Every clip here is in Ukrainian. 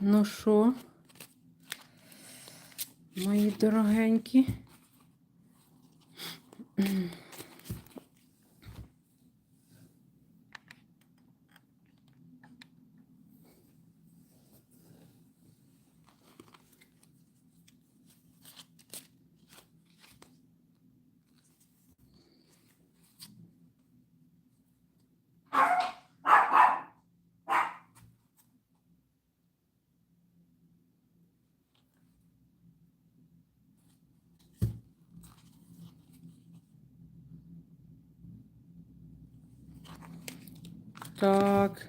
Ну що, мої дорогенькі? Так.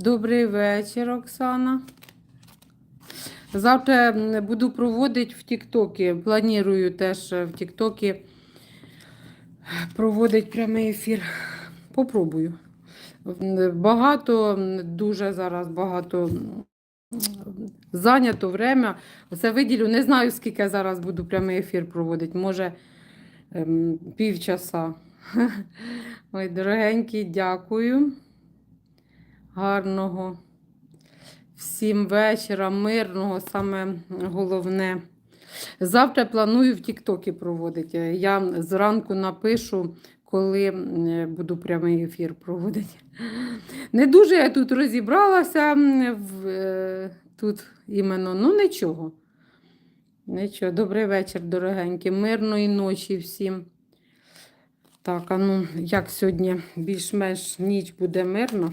Добрий вечір, Оксана. Завтра буду проводити в Тіктокі. Планую теж е, в Тіктокі проводити прямий ефір. Попробую. Багато, дуже зараз багато зайнято время. Це виділю. Не знаю, скільки зараз буду прямий ефір проводити. Може, ем, півчаса. Ой, дорогенькі, дякую. Гарного. Всім вечора, мирного, саме головне. Завтра планую в Тіктокі проводити. Я зранку напишу, коли буду прямий ефір проводити. Не дуже я тут розібралася е, тут іменно, ну нічого. Нічого. Добрий вечір, дорогенькі. Мирної ночі всім. Так, а ну, як сьогодні більш-менш ніч буде мирно.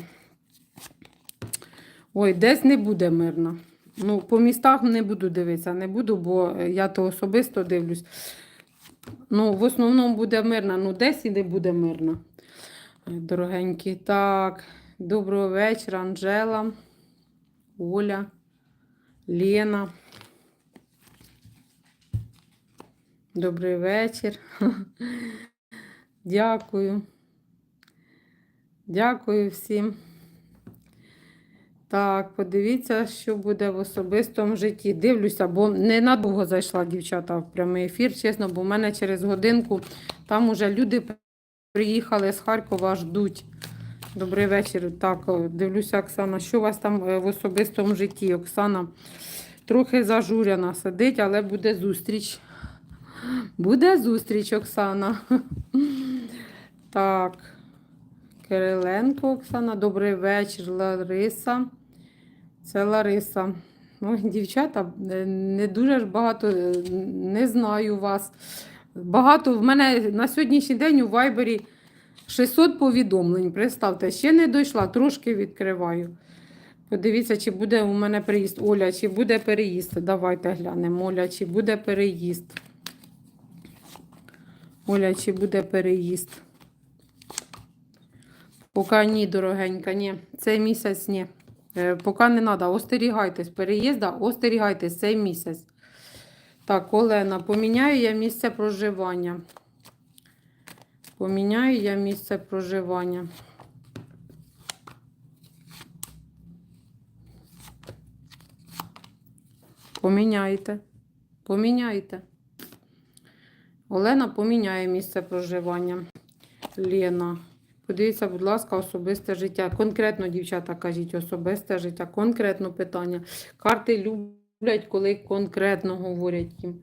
Ой, десь не буде мирно. Ну, по містах не буду дивитися, не буду, бо я то особисто дивлюсь. Ну, в основному буде мирно, ну десь і не буде мирно. Ой, Дорогенькі. Так, доброго вечора, Анжела, Оля, Лена. Добрий вечір. Дякую. Дякую всім. Так, подивіться, що буде в особистому житті. Дивлюся, бо ненадовго зайшла дівчата в прямий ефір, чесно, бо в мене через годинку там уже люди приїхали з Харкова, ждуть. Добрий вечір. Так, дивлюся, Оксана, що у вас там е, в особистому житті? Оксана трохи зажуряна сидить, але буде зустріч. Буде зустріч, Оксана. Так. Кириленко Оксана, добрий вечір, Лариса. Це Лариса. Ой, дівчата, е, не дуже ж багато, е, не знаю вас. Багато в мене на сьогоднішній день у Вайбері 600 повідомлень. Представте, ще не дійшла, трошки відкриваю. Подивіться, чи буде у мене переїзд. Оля, чи буде переїзд? Давайте глянемо. Оля, чи буде переїзд? Оля, чи буде переїзд? Поки ні, дорогенька, ні. Цей місяць ні. Е, Поки не треба. Остерігайтесь. Переїзда, остерігайтесь цей місяць. Так, Олена, поміняю я місце проживання. Поміняю я місце проживання. Поміняйте. Поміняйте. Олена поміняє місце проживання. Лена. Подивіться, будь ласка, особисте життя. Конкретно, дівчата, кажіть, особисте життя, конкретно питання. Карти люблять, коли конкретно говорять їм.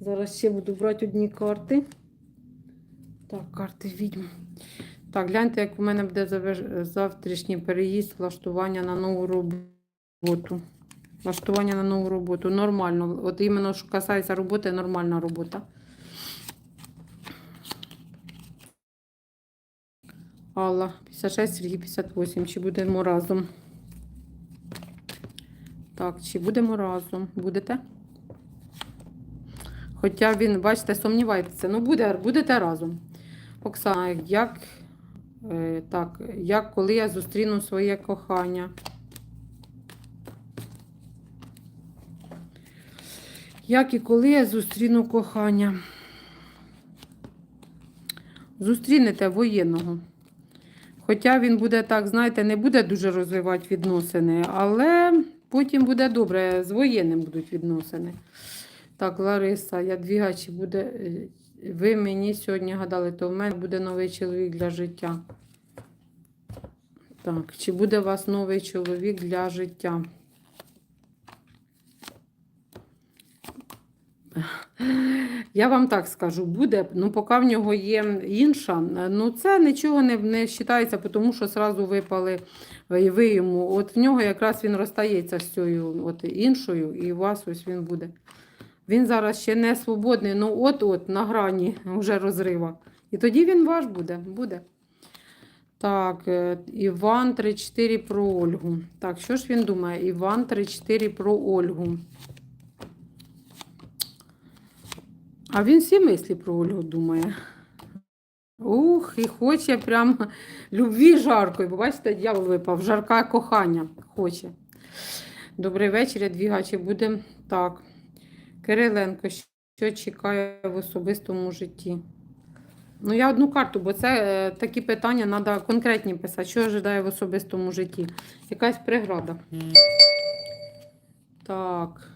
Зараз ще буду брати одні карти. Так, карти відьм. Так, гляньте, як у мене буде завтрашній переїзд, влаштування на нову роботу. Влаштування на нову роботу. Нормально. От іменно, що касається роботи, нормальна робота. Алла, 56, Сергій 58. Чи будемо разом? Так, чи будемо разом? Будете? Хоча він, бачите, сумнівається. Ну, буде, будете разом. Оксана, як, е, так, як коли я зустріну своє кохання? Як і коли я зустріну кохання? Зустрінете воєнного. Хоча він буде так, знаєте, не буде дуже розвивати відносини, але потім буде добре, з воєнним будуть відносини. Так, Лариса, я чи буде. е, Ви мені сьогодні гадали, то в мене буде новий чоловік для життя. Так, чи буде у вас новий чоловік для життя? Я вам так скажу, буде, ну поки в нього є інша, ну це нічого не, не вважається, тому що одразу випали і ви йому. От в нього якраз він розстається з цією от іншою, і у вас ось він буде. Він зараз ще не свободний, ну от-от на грані вже розрива. І тоді він ваш буде. буде. Так, е, Іван 34 про Ольгу. Так, що ж він думає? Іван 34 про Ольгу. А він всі мислі про Ольгу думає. Ух, і хоче прям любві жаркої. Бо бачите, дьявол випав, жарка кохання хоче. Добрий вечір, двігачі буде так. Кириленко, що чекає в особистому житті? Ну, я одну карту, бо це е, такі питання треба конкретні писати. Що ожидає в особистому житті? Якась преграда. Так.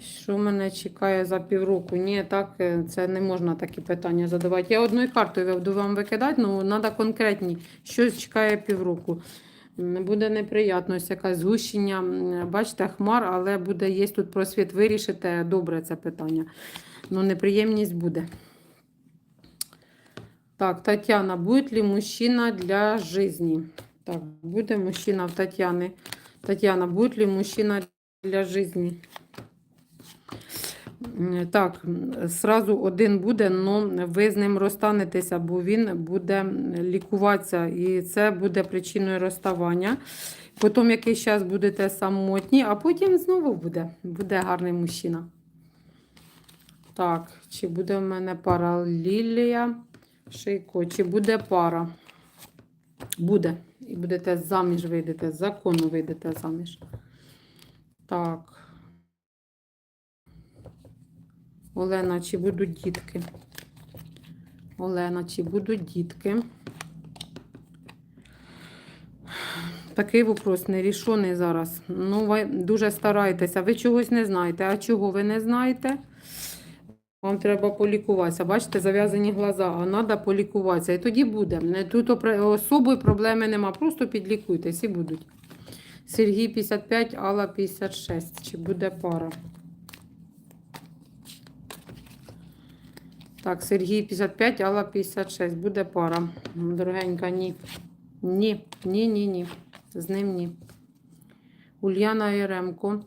Що мене чекає за півроку? Ні, так, е, це не можна такі питання задавати. Я одною картою буду вам викидати, але треба конкретні. Що чекає півроку? Буде неприятність, якась згущення. Бачите, хмар, але буде є тут просвіт. Вирішите добре це питання. Ну, неприємність буде. Так, Тетяна, буде ли мужчина для жизни? Так, буде мужчина в Тетяни. Тетяна, буде ли мужчина для жизни? М, Так, сразу один буде, але ви з ним розстанетеся, бо він буде лікуватися, і це буде причиною розставання. Потім якийсь час будете самотні, а потім знову буде. Буде гарний мужчина. Так, чи буде в мене пара Лілія Шийко, чи буде пара? Буде. І будете заміж вийдете, закону вийдете заміж. Так. Олена, чи будуть дітки? Олена, чи будуть дітки? Такий вопрос нерішений зараз. Ну, ви дуже стараєтеся. Ви чогось не знаєте. А чого ви не знаєте? Вам треба полікуватися. Бачите, зав'язані глаза, а треба полікуватися. І тоді буде. Тут особої проблеми нема. Просто підлікуйтесь і будуть. Сергій 55, Алла 56. Чи буде пара? Так, Сергій 55, Алла 56. Буде пара. Дорогенька, ні. Ні, ні, ні, ні. З ним ні. Ульяна Яремко.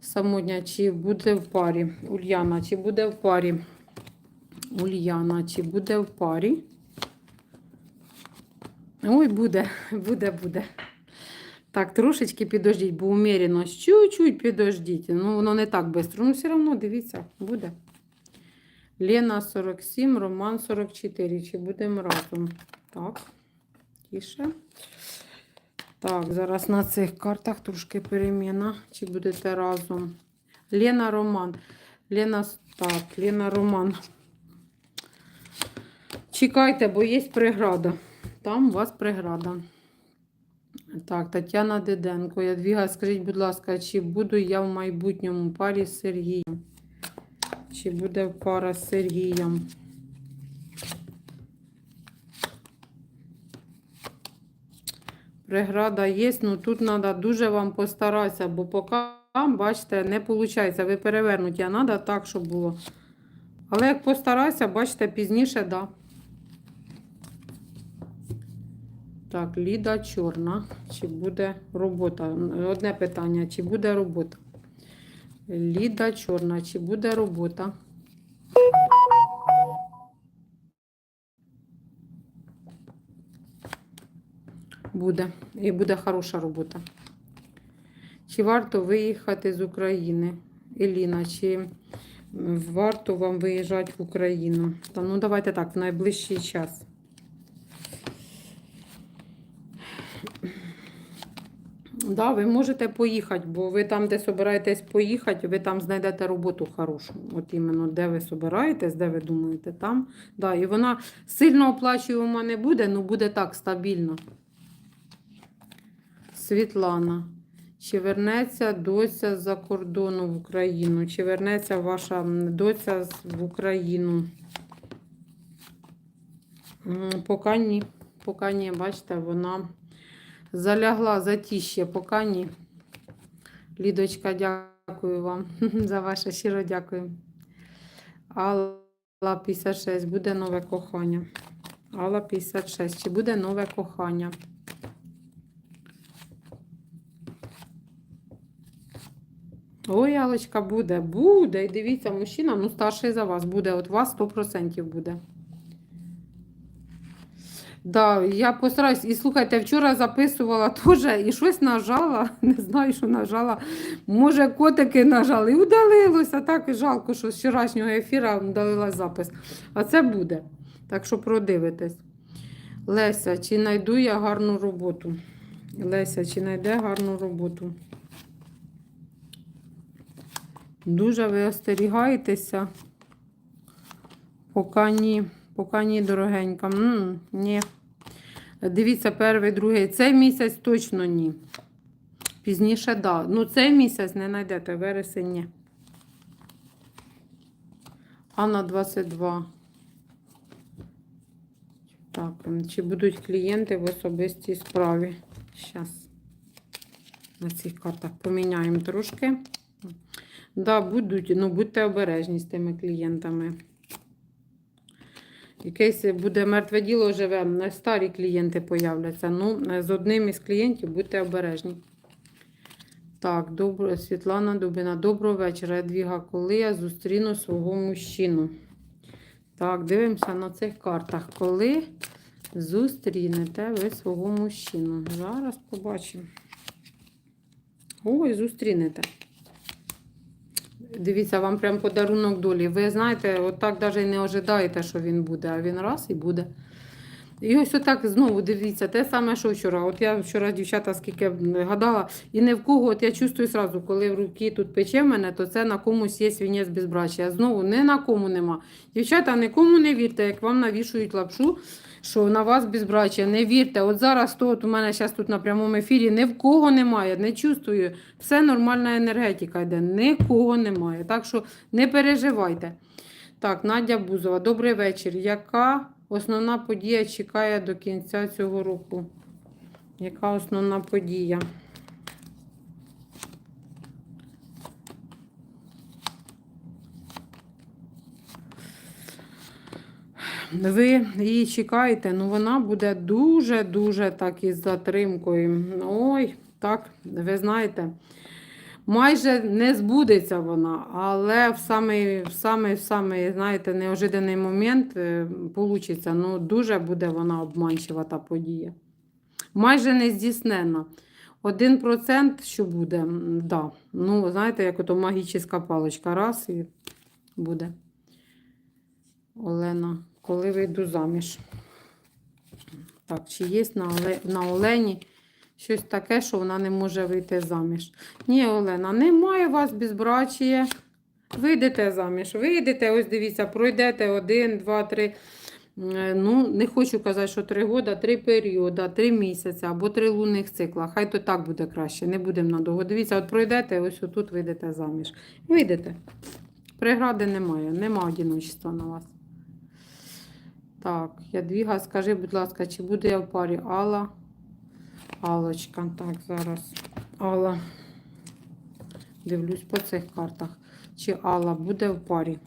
Самотня, чи буде в парі? Ульяна, чи буде в парі? Ульяна, чи буде в парі? Ой, буде, буде, буде. Так, трошечки підождіть, бо умірено. Чуть-чуть підождіть. Ну, воно не так швидко. Ну, все одно, дивіться, буде. Лена 47, Роман 44. Чи будемо разом? Так, тише. Так, зараз на цих картах трошки переміна. Чи будете разом? Лена Роман. Лена, так, Лена Роман. Чекайте, бо є преграда. Там у вас преграда. Так, Тетяна Диденко. Ядвіга, скажіть, будь ласка, чи буду я в майбутньому парі з Сергієм? Чи буде пара з Сергієм? Преграда є, ну тут треба дуже вам постаратися, бо поки, бачите, не виходить. Ви перевернуті, а треба так, щоб було. Але як постарайся, бачите, пізніше, так. Да. Так, Ліда чорна. Чи буде робота? Одне питання, чи буде робота? Ліда чорна, чи буде робота? Буде. І буде хороша робота. Чи варто виїхати з України? Еліна, чи варто вам виїжджати в Україну? Та ну давайте так, в найближчий час. Да, ви можете поїхати, бо ви там, де собираєтесь поїхати, ви там знайдете роботу хорошу. От іменно де ви собираєтесь, де ви думаєте, там. Да, і вона сильно оплачуємо не буде, але буде так стабільно. Світлана. Чи вернеться доця з-за кордону в Україну? Чи вернеться ваша доця в Україну? Поки ні. Поки ні, бачите, вона залягла затіще, поки ні. Лідочка, дякую вам за ваше щиро дякую. Алла 56, буде нове кохання. Алла 56, чи буде нове кохання? Ой, Алочка, буде, буде. І дивіться, мужчина, ну старший за вас буде. От вас 100% буде. Да, я постараюсь. І слухайте, вчора записувала теж і щось нажала. Не знаю, що нажала. Може, котики нажали. І удалилося. Так і жалко, що з вчорашнього ефіру удалила запис. А це буде. Так що продивитесь. Леся, чи знайду я гарну роботу? Леся, чи знайде гарну роботу? Дуже ви остерігаєтеся. Поки ні, поки ні, дорогенька. м ні. Дивіться, перший, другий. Цей місяць точно ні. Пізніше, да. Ну, цей місяць не знайдете, вересень ні. А на 22. Так, чи будуть клієнти в особистій справі? Зараз. На цих картах поміняємо трошки. Да, будуть, ну будьте обережні з тими клієнтами. Якесь буде мертве діло живе, старі клієнти появляться. Ну, з одним із клієнтів будьте обережні. Так, добро, Світлана Дубина, доброго вечора. Едвіга, коли я зустріну свого мужчину. Так, дивимося на цих картах. Коли зустрінете ви свого мужчину? Зараз побачимо. Ой, зустрінете. Дивіться, вам прям подарунок долі. Ви знаєте, отак навіть і не ожидаєте, що він буде, а він раз і буде. І ось отак знову дивіться, те саме, що вчора. От я вчора, дівчата, скільки гадала, і не в кого, от я чувствую сразу, коли в руки тут пече мене, то це на комусь є свинець безбрачя. Знову не на кому нема. Дівчата, нікому не вірте, як вам навішують лапшу, що на вас безбрачя. Не вірте. От зараз то от у мене зараз тут на прямому ефірі ні в кого немає, не чувствую. Все нормальна енергетика йде, нікого немає. Так що не переживайте. Так, Надя Бузова, добрий вечір. Яка основна подія чекає до кінця цього року? Яка основна подія? Ви її чекаєте, ну вона буде дуже-дуже так із затримкою. Ой, так, ви знаєте, майже не збудеться вона, але в самий, в самий, в самий знаєте, неожиданий момент вийде, ну дуже буде вона обманчива та подія. Майже не здійснена. Один процент, що буде, да. Ну, знаєте, як ото магічна паличка. Раз і буде. Олена, коли вийду заміж? Так, чи є на, Оле... на Олені щось таке, що вона не може вийти заміж? Ні, Олена, немає у вас безбрачія. Вийдете заміж, вийдете, ось дивіться, пройдете один, два, три. Е, Ну, не хочу казати, що три года, три періоди, три місяці або три лунних цикла. Хай то так буде краще, не будемо надовго. Дивіться, от пройдете, ось отут вийдете заміж. Вийдете. Прегради немає, нема одиночества на вас. Так, Ядвіга, скажи, будь ласка, чи буде я в парі Алла? Аллочка, так, зараз. Алла. Дивлюсь по цих картах. Чи Алла буде в парі?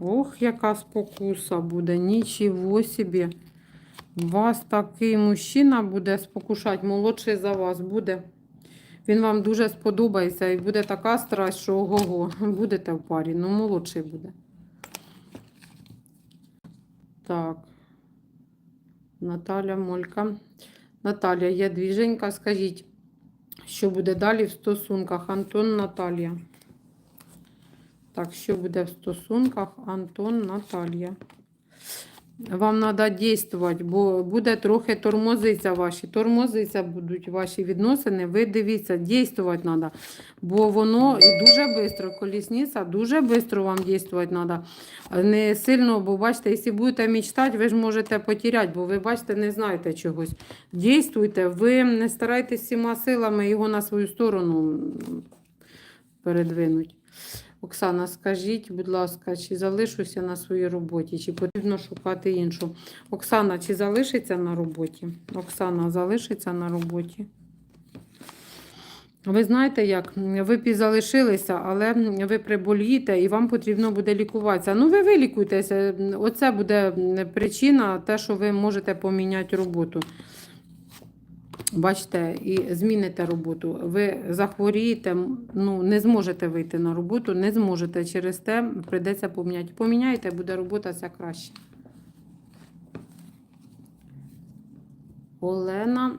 Ох, яка спокуса буде. Нічого собі. Вас такий мужчина буде спокушати, молодший за вас буде. Він вам дуже сподобається і буде така страсть, що ого-го, будете в парі. Ну, молодший буде. Так. Наталя Молька. Наталя, є двіженька. Скажіть, що буде далі в стосунках? Антон Наталія. Так, що буде в стосунках? Антон Наталія. Вам треба дійствувати, бо буде трохи тормозиться ваші. Тормозиться будуть ваші відносини. Ви дивіться, дійствувати треба. Бо воно дуже швидко, колісниця, дуже швидко вам дійствувати треба. Не сильно, бо бачите, якщо будете мечтати, ви ж можете потеряти, бо ви бачите, не знаєте чогось. Дійствуйте, ви не старайтесь всіма силами його на свою сторону передвинуть. Оксана, скажіть, будь ласка, чи залишуся на своїй роботі, чи потрібно шукати іншу? Оксана, чи залишиться на роботі? Оксана залишиться на роботі. Ви знаєте, як ви залишилися, але ви приболієте і вам потрібно буде лікуватися. Ну, ви вилікуйтеся. Оце буде причина, те, що ви можете поміняти роботу. Бачите, і зміните роботу. Ви захворієте, ну, не зможете вийти на роботу, не зможете. Через те прийдеться поміняти. Поміняєте, буде робота вся краще. Олена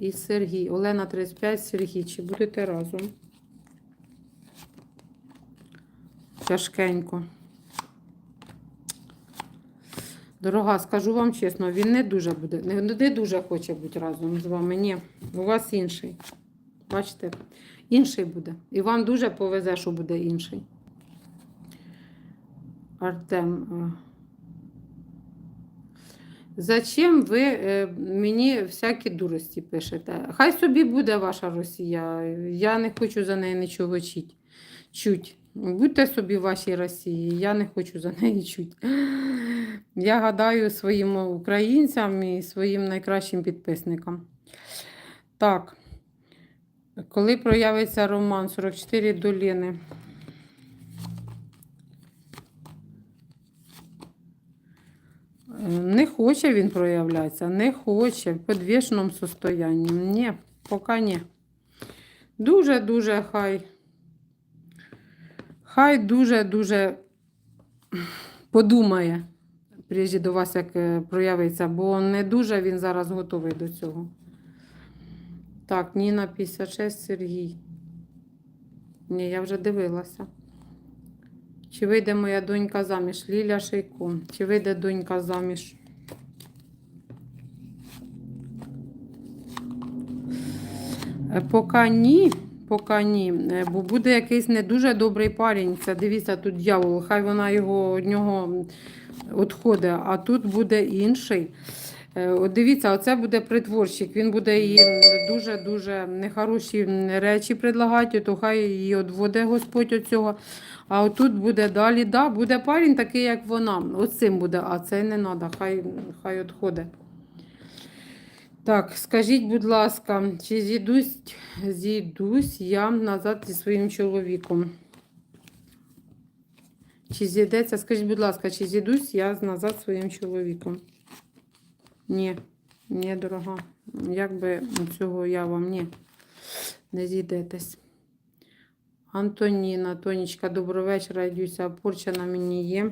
і Сергій. Олена 35, Сергій. Чи будете разом? Тяжкенько. Дорога, скажу вам чесно, він не дуже буде, не, не дуже хоче бути разом з вами. Ні, у вас інший. Бачите, інший буде. І вам дуже повезе, що буде інший. Артем. е, Зачем ви е, мені всякі дурості пишете? Хай собі буде ваша Росія. Я не хочу за неї нічого чути. Чуть. Будьте собі в вашій Росії, я не хочу за неї чути. Я гадаю своїм українцям і своїм найкращим підписникам. Так. Коли проявиться роман 44 доліни? Е, Не хоче він проявлятися, не хоче в підвішеному состоянні. Ні, поки ні. Дуже-дуже хай. Хай дуже-дуже подумає, прежде до вас, як е, проявиться, бо не дуже він зараз готовий до цього. Так, Ніна 56, Сергій. Ні, я вже дивилася. Чи вийде моя донька заміж? Ліля Шейко. Чи вийде донька заміж? Е, Поки ні, поки ні. Е, Бо буде якийсь не дуже добрий парень. Це дивіться, тут дьявол. Хай вона його нього відходить, а тут буде інший. Е, От дивіться, оце буде притворщик. Він буде їй дуже-дуже нехороші речі предлагати, то хай її відводить Господь від цього. А отут буде далі, да, буде парень такий, як вона. Ось цим буде, а цей не треба, хай, хай відходить. Так, скажіть, будь ласка, чи зійдусь, зійдусь я назад зі своїм чоловіком? Чи зійдеться, скажіть, будь ласка, чи зійдусь я назад своїм чоловіком? Ні, ні, дорога. Якби цього я вам ні, не зійдетесь. Антоніна, Тонічка, доброго вечора, Дюся, порча на мені є.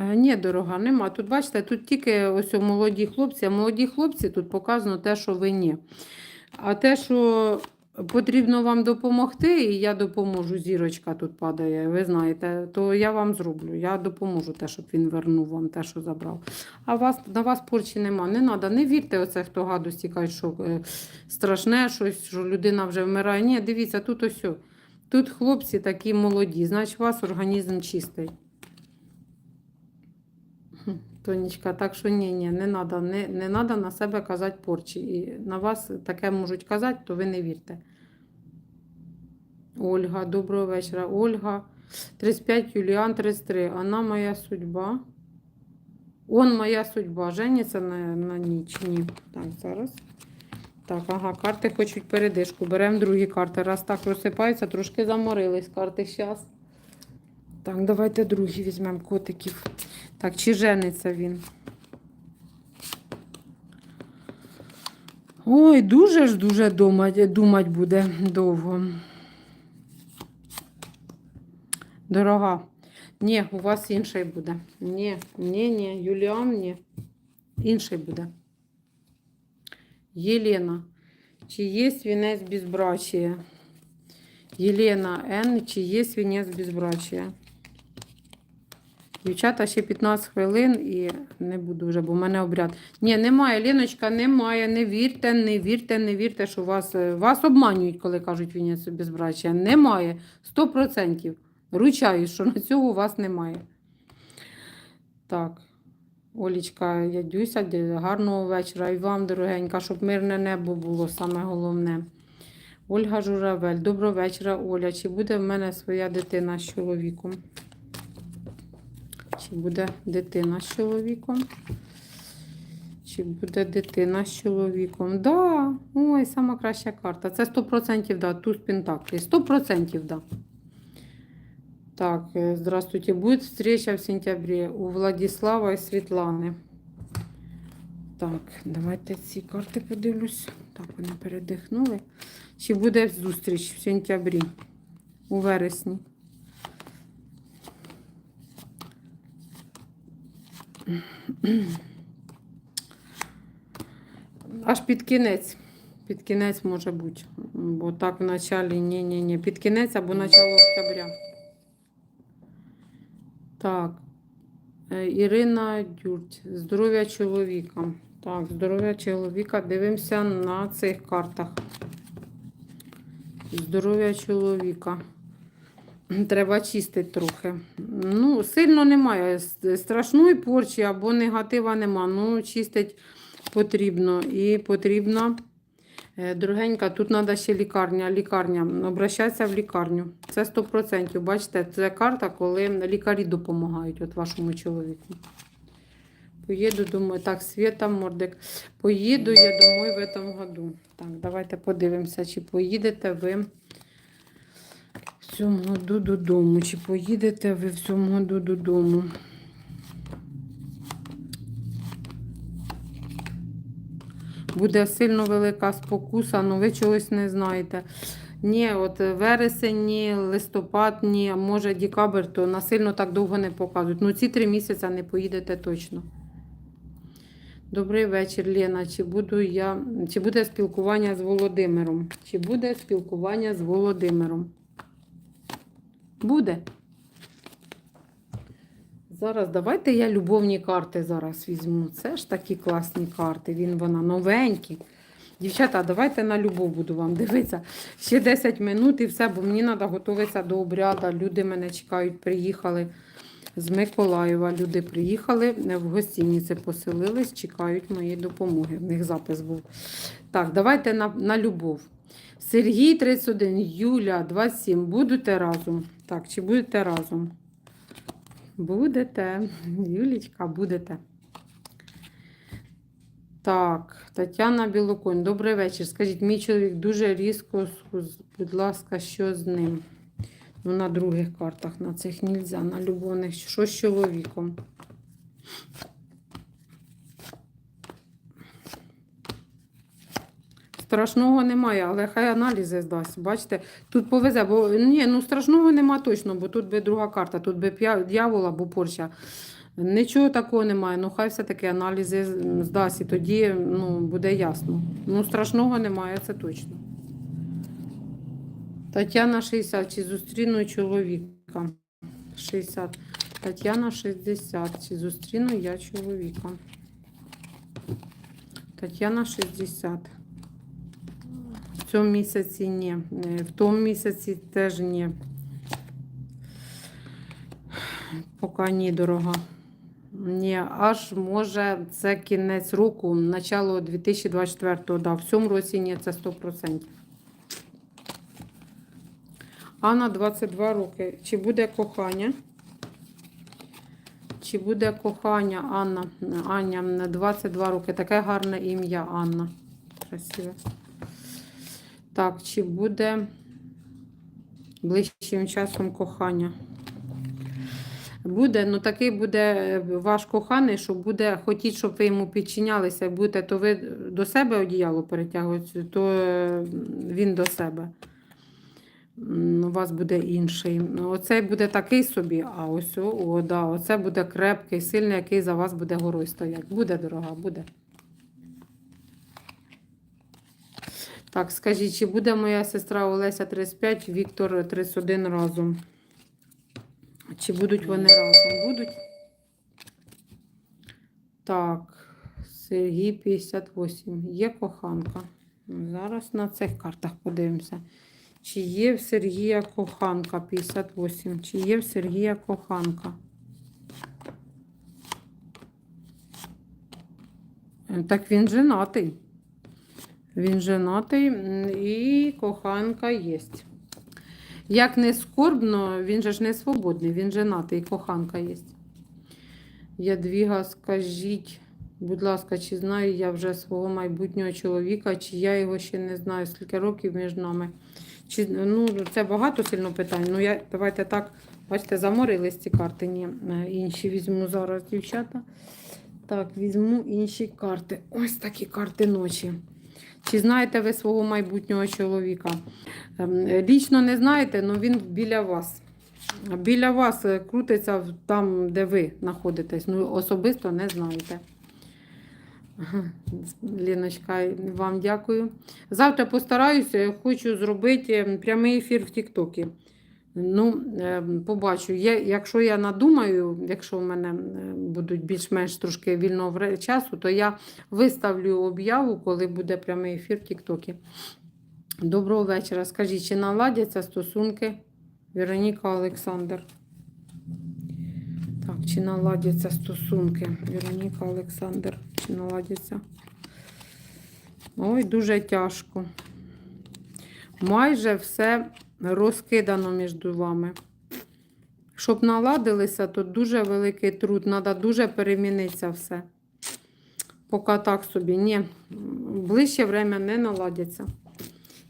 Е, Ні, дорога, нема. Тут, бачите, тут тільки ось молоді хлопці, а молоді хлопці тут показано те, що ви ні. А те, що потрібно вам допомогти, і я допоможу, зірочка тут падає, ви знаєте, то я вам зроблю. Я допоможу те, щоб він вернув вам те, що забрав. А вас, на вас порчі нема. Не треба, не вірте, оце, хто гадості каже, що е, страшне щось, що людина вже вмирає. Ні, дивіться, тут ось. Тут хлопці такі молоді, значить, у вас організм чистий. Тонечка, так що ні, ні, не треба не, не на себе казати порчі. І на вас таке можуть казати, то ви не вірте. Ольга, доброго вечора. Ольга, 35, Юліан, 33. Вона моя судьба. Он моя судьба. Жениться на, на ніч. Ні. Так, зараз. Так, ага, карти хочуть передишку. Беремо другі карти. Раз так розсипаються, трошки заморились карти зараз. Так, давайте другі візьмемо котиків. Так, чи жениться він? Ой, дуже ж дуже думать, думать буде довго. Дорога. Ні, у вас інший буде. Ні, ні, ні, Юліан, ні. Інший буде. Єлена. Чи є свінець безбрачия? Єлена Н. Чи є свінець безбрачия? Дівчата, ще 15 хвилин і не буду вже, бо в мене обряд. Ні, немає, Леночка, немає. Не вірте, не вірте, не вірте, що вас, вас обманюють, коли кажуть вінець безбрачя. Немає. 100%. Ручаю, що на цього у вас немає. Так. Олічка, Ядюся, де- гарного вечора. І вам, дорогенька, щоб мирне небо було саме головне. Ольга Журавель, доброго вечора, Оля. Чи буде в мене своя дитина з чоловіком? Чи буде дитина з чоловіком? Чи буде дитина з чоловіком? Да. Ой, сама краща карта. Це 100% да. Туз Пентаклі. 100% да. Так, э, здравствуйте. Будет встреча в сентябре у Владислава і Світлани. Так, давайте ці карти подивлюсь. Так, вони передихнули. Чи буде зустріч в сентябрі? У вересні? Аж під кінець. Під кінець може бути. Бо так в началі ні, ні, ні. Під кінець або начало октября. Так. Е, Ірина Дюрть. Здоров'я чоловіка. Так, здоров'я чоловіка. Дивимося на цих картах. Здоров'я чоловіка. Треба чистити трохи. Ну, сильно немає. Страшної порчі або негатива нема. Ну, чистить потрібно. І потрібно, дорогенька, тут треба ще лікарня. Лікарня. Обращатися в лікарню. Це 100%. Бачите, це карта, коли лікарі допомагають от вашому чоловіку. Поїду домой. Так, Света Мордик. Поїду я домой в этом году. Так, давайте подивимося, чи поїдете ви в цьому году додому. Чи поїдете ви в цьому году додому? Буде сильно велика спокуса, але ви чогось не знаєте. Ні, от вересень, ні, листопад, ні, може декабрь, то насильно так довго не показують. Ну, ці три місяці не поїдете точно. Добрий вечір, Лена. Чи буду я, чи буде спілкування з Володимиром? Чи буде спілкування з Володимиром? Буде. Зараз давайте я любовні карти зараз візьму. Це ж такі класні карти. Він вона новенькі. Дівчата, давайте на любов буду вам дивитися. Ще 10 минут і все, бо мені треба готуватися до обряду. Люди мене чекають, приїхали з Миколаєва. Люди приїхали в гостиниці, поселились, чекають моєї допомоги. В них запис був. Так, давайте на, на любов. Сергій 31, Юля 27. Будете разом? Так, чи будете разом? Будете. Юлічка, будете. Так, Тетяна Білоконь, добрий вечір. Скажіть, мій чоловік дуже різко. Будь ласка, що з ним? Ну, на других картах, на цих нельзя, на любовних. Що з чоловіком? Страшного немає, але хай аналізи здасть. Бачите, тут повезе, бо ні, ну страшного нема точно, бо тут би друга карта, тут би дьявол або порча. Нічого такого немає. Ну хай все-таки аналізи здасть, і тоді ну, буде ясно. Ну, страшного немає, це точно. Тетяна 60. Чи зустріну чоловіка? 60. Тетяна 60. Чи зустріну я чоловіка? Тетяна 60. В цьому місяці ні. Е, В тому місяці теж ні. Поки ні, дорога. Ні, аж може це кінець року, начало 2024-го. Да. В цьому році ні, це 100%. Анна 22 роки. Чи буде кохання? Чи буде кохання Анна? Аня 22 роки. Таке гарне ім'я Анна. Красиве. Так, чи буде ближчим часом кохання? Буде, ну такий буде ваш коханий, що буде хотіти, щоб ви йому підчинялися, будете, то ви до себе одіяло перетягуєте, то е, він до себе. У вас буде інший. Ну, Оцей буде такий собі, а ось о, да, оце буде крепкий, сильний, який за вас буде горою стояти. Буде, дорога, буде. Так, скажіть, чи буде моя сестра Олеся 35, Віктор 31 разом? Чи будуть вони разом? Будуть? Так, Сергій 58. Є коханка. Зараз на цих картах подивимося. Чи є в Сергія коханка 58? Чи є в Сергія коханка? Е, Так він женатий. Він женатий і коханка є. Як не скорбно, він же ж не свободний, він женатий, і коханка є. Ядвіга, скажіть, Будь ласка, чи знаю я вже свого майбутнього чоловіка, чи я його ще не знаю, скільки років між нами. Чи, ну, це багато сильно питань. Ну, я, давайте так, бачите, заморились ці карти. Ні, е, інші візьму зараз, дівчата. Так, візьму інші карти. Ось такі карти ночі. Чи знаєте ви свого майбутнього чоловіка? Ем, Лічно не знаєте, але він біля вас. Біля вас е, крутиться там, де ви знаходитесь. Ну, особисто не знаєте. Ліночка, вам дякую. Завтра постараюся, хочу зробити ем, прямий ефір в Тіктокі. Ну, е, побачу. Є, якщо я надумаю, якщо в мене е, будуть більш-менш трошки вільного часу, то я виставлю об'яву, коли буде прямий ефір в Тіктокі. Доброго вечора. Скажіть, чи наладяться стосунки Вероніка Олександр? Так, чи наладяться стосунки? Вероніка Олександр, чи наладяться? Ой, дуже тяжко. Майже все розкидано між вами. Щоб наладилися, то дуже великий труд. Треба дуже перемінитися все. Поки так собі. Ні, ближче время не наладяться.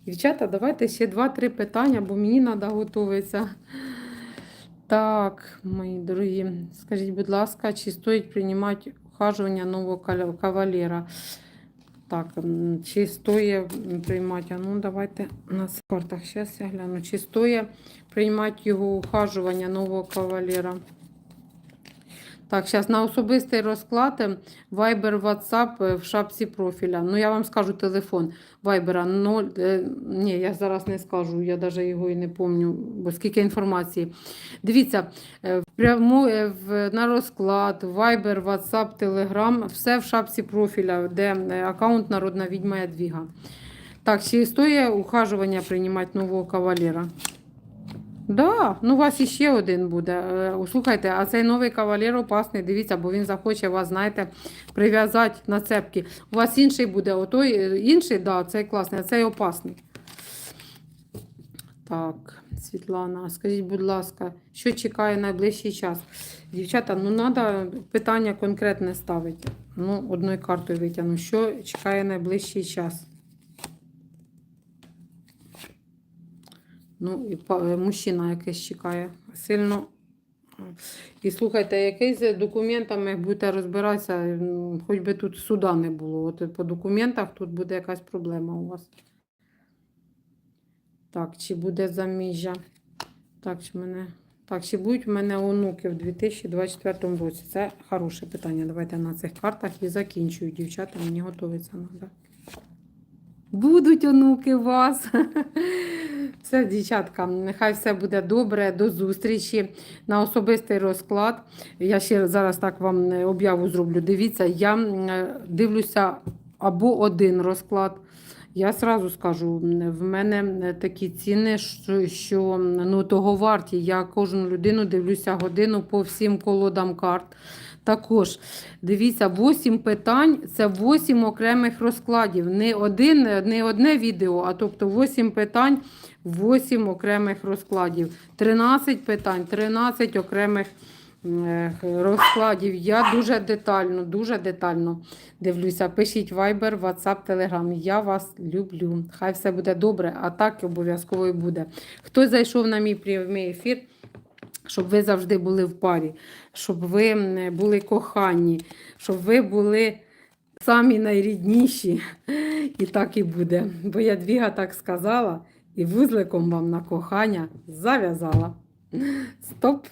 Дівчата, давайте ще 2-3 питання, бо мені треба готуватися. Так, мої дорогі, скажіть, будь ласка, чи стоїть приймати ухажування нового кавалера? Так, чи стоїть приймати? А ну, давайте на картах. Зараз я гляну. Чи стоїть приймати його ухажування нового кавалера? Так, зараз на особистий розклад е, Viber, WhatsApp е, в шапці профіля. Ну, я вам скажу телефон Viber 0. Е, ні, я зараз не скажу, я навіть його і не пам'ятаю, бо скільки інформації. Дивіться, е, прямо, на розклад, Viber, WhatsApp, Telegram, все в шапці профіля, де аккаунт Народна відьма Ядвіга. Так, чи стоїть ухажування приймати нового кавалера? Да, ну у вас іще один буде. Е, Слухайте, а цей новий кавалер опасний, дивіться, бо він захоче вас, знаєте, прив'язати на цепки. У вас інший буде, отой е, інший, да, цей класний, а цей опасний. Так, Світлана, скажіть, будь ласка, що чекає найближчий час? Дівчата, ну треба питання конкретне ставити. Ну, одною картою витягну. Що чекає найближчий час? Ну, і е, мужчина якийсь чекає. Сильно. І слухайте, якийсь документами будете розбиратися, хоч би тут суда не було. От по документах тут буде якась проблема у вас. Так, чи буде заміжжя? Так, чи мене. Так, чи будуть в мене онуки в 2024 році? Це хороше питання. Давайте на цих картах і закінчую. Дівчата, мені готуватися треба. Будуть онуки у вас. Все, дівчатка, нехай все буде добре. До зустрічі на особистий розклад. Я ще зараз так вам е, об'яву зроблю. Дивіться, я е, дивлюся або один розклад. Я сразу скажу, в мене е, такі ціни, що, що ну, того варті. Я кожну людину дивлюся годину по всім колодам карт. Також дивіться, 8 питань це 8 окремих розкладів. Не, один, не одне відео, а тобто 8 питань, 8 окремих розкладів. 13 питань, 13 окремих розкладів. Я дуже детально, дуже детально дивлюся. Пишіть Viber, WhatsApp, Telegram. Я вас люблю. Хай все буде добре, а так обов'язково і буде. Хто зайшов на мій прямий ефір? Щоб ви завжди були в парі, щоб ви були кохані, щоб ви були самі найрідніші. І так і буде. Бо я двіга так сказала, і вузликом вам на кохання зав'язала. Стоп!